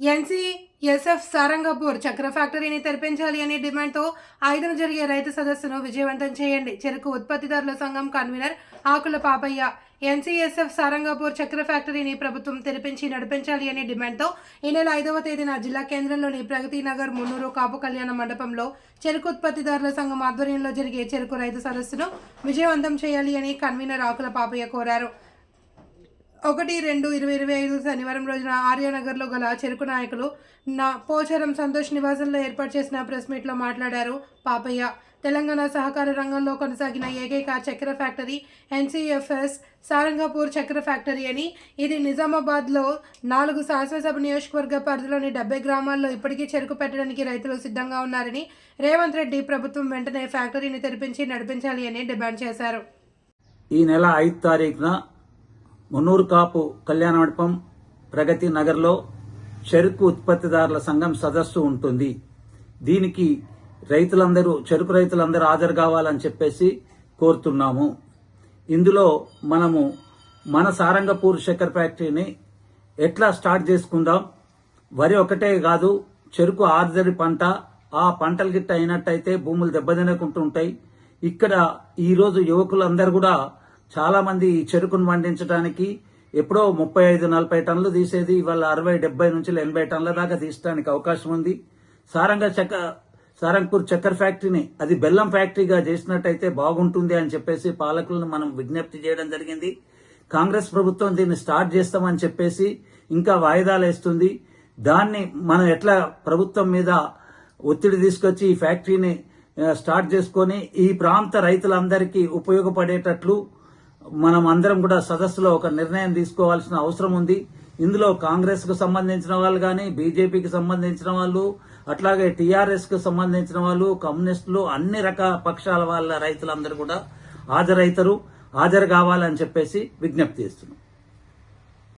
ఎన్సీఎస్ఎఫ్ సారంగపూర్ చక్ర ఫ్యాక్టరీని తెరిపించాలి అనే డిమాండ్తో ఐదున జరిగే రైతు సదస్సును విజయవంతం చేయండి. చెరుకు ఉత్పత్తిదారుల సంఘం కన్వీనర్ ఆకుల పాపయ్య ఎన్సీఎస్ఎఫ్ సారంగపూర్ చక్ర ఫ్యాక్టరీని ప్రభుత్వం తెరిపించి నడిపించాలి అనే డిమాండ్తో ఈ నెల ఐదవ తేదీన జిల్లా కేంద్రంలోని ప్రగతి నగర్ మున్నూరు కాపు కళ్యాణ మండపంలో చెరుకు ఉత్పత్తిదారుల సంఘం ఆధ్వర్యంలో జరిగే చెరుకు రైతు సదస్సును విజయవంతం చేయాలి అని కన్వీనర్ ఆకుల పాపయ్య కోరారు. ఒకటి రెండు ఇరవై ఇరవై ఐదు శనివారం రోజున ఆర్యానగర్లో గల చెరుకు నాయకులు నా పోచారం సంతోష్ నివాసంలో ఏర్పాటు చేసిన ప్రెస్ మీట్లో మాట్లాడారు పాపయ్య. తెలంగాణ సహకార రంగంలో కొనసాగిన ఏకైక చక్కెర ఫ్యాక్టరీ ఎన్సీఎఫ్ఎస్ సారంగపూర్ చక్కెర ఫ్యాక్టరీ అని ఇది నిజామాబాద్లో నాలుగు శాసనసభ నియోజకవర్గ పరిధిలోని డెబ్బై గ్రామాల్లో ఇప్పటికీ చెరుకు పెట్టడానికి రైతులు సిద్ధంగా ఉన్నారని రేవంత్ రెడ్డి ప్రభుత్వం వెంటనే ఫ్యాక్టరీని తెరిపించి నడిపించాలి అని డిమాండ్ చేశారు. ఈ నెల ఐదు తారీఖున మున్నూరు కాపు కళ్యాణ మండపం ప్రగతి నగర్లో చెరుకు ఉత్పత్తిదారుల సంఘం సదస్సు ఉంటుంది. దీనికి రైతులందరూ చెరుకు రైతులందరూ హాజరు కావాలని చెప్పేసి కోరుతున్నాము. ఇందులో మనము మన సారంగపూర్ శక్కర్ ఫ్యాక్టరీని ఎట్లా స్టార్ట్ చేసుకుందాం? వరి ఒకటే కాదు చెరుకు ఆర్దరి పంట ఆ పంటలు గిట్ట అయినట్టయితే భూములు దెబ్బతినకుంటుంటాయి. ఇక్కడ ఈరోజు యువకులందరూ కూడా చాలా మంది ఈ చెరుకును పండించడానికి ఎప్పుడో ముప్పై ఐదు నలభై టన్నులు తీసేది ఇవాళ అరవై డెబ్బై నుంచి ఎనభై టన్నుల దాకా తీసడానికి అవకాశం ఉంది. సారంగ చక్క సారంగపూర్ చక్కెర ఫ్యాక్టరీని అది బెల్లం ఫ్యాక్టరీగా చేసినట్టయితే బాగుంటుంది అని చెప్పేసి పాలకులను మనం విజ్ఞప్తి చేయడం జరిగింది. కాంగ్రెస్ ప్రభుత్వం దీన్ని స్టార్ట్ చేస్తామని చెప్పేసి ఇంకా వాయిదాలు వేస్తుంది దాన్ని మనం ఎట్లా ప్రభుత్వం మీద ఒత్తిడి తీసుకొచ్చి ఈ ఫ్యాక్టరీని స్టార్ట్ చేసుకొని ఈ ప్రాంత రైతులందరికీ ఉపయోగపడేటట్లు మనం అందరం కూడా సదస్సులో ఒక నిర్ణయం తీసుకోవాల్సిన అవసరం ఉంది. ఇందులో కాంగ్రెస్కు సంబంధించిన వాళ్ళు కానీ బీజేపీకి సంబంధించిన వాళ్ళు అట్లాగే టీఆర్ఎస్కు సంబంధించిన వాళ్ళు కమ్యూనిస్టులు అన్ని రకాల పక్షాల వాళ్ళ రైతులందరూ కూడా హాజరైతారు. హాజరు కావాలని చెప్పేసి విజ్ఞప్తి చేస్తున్నాం.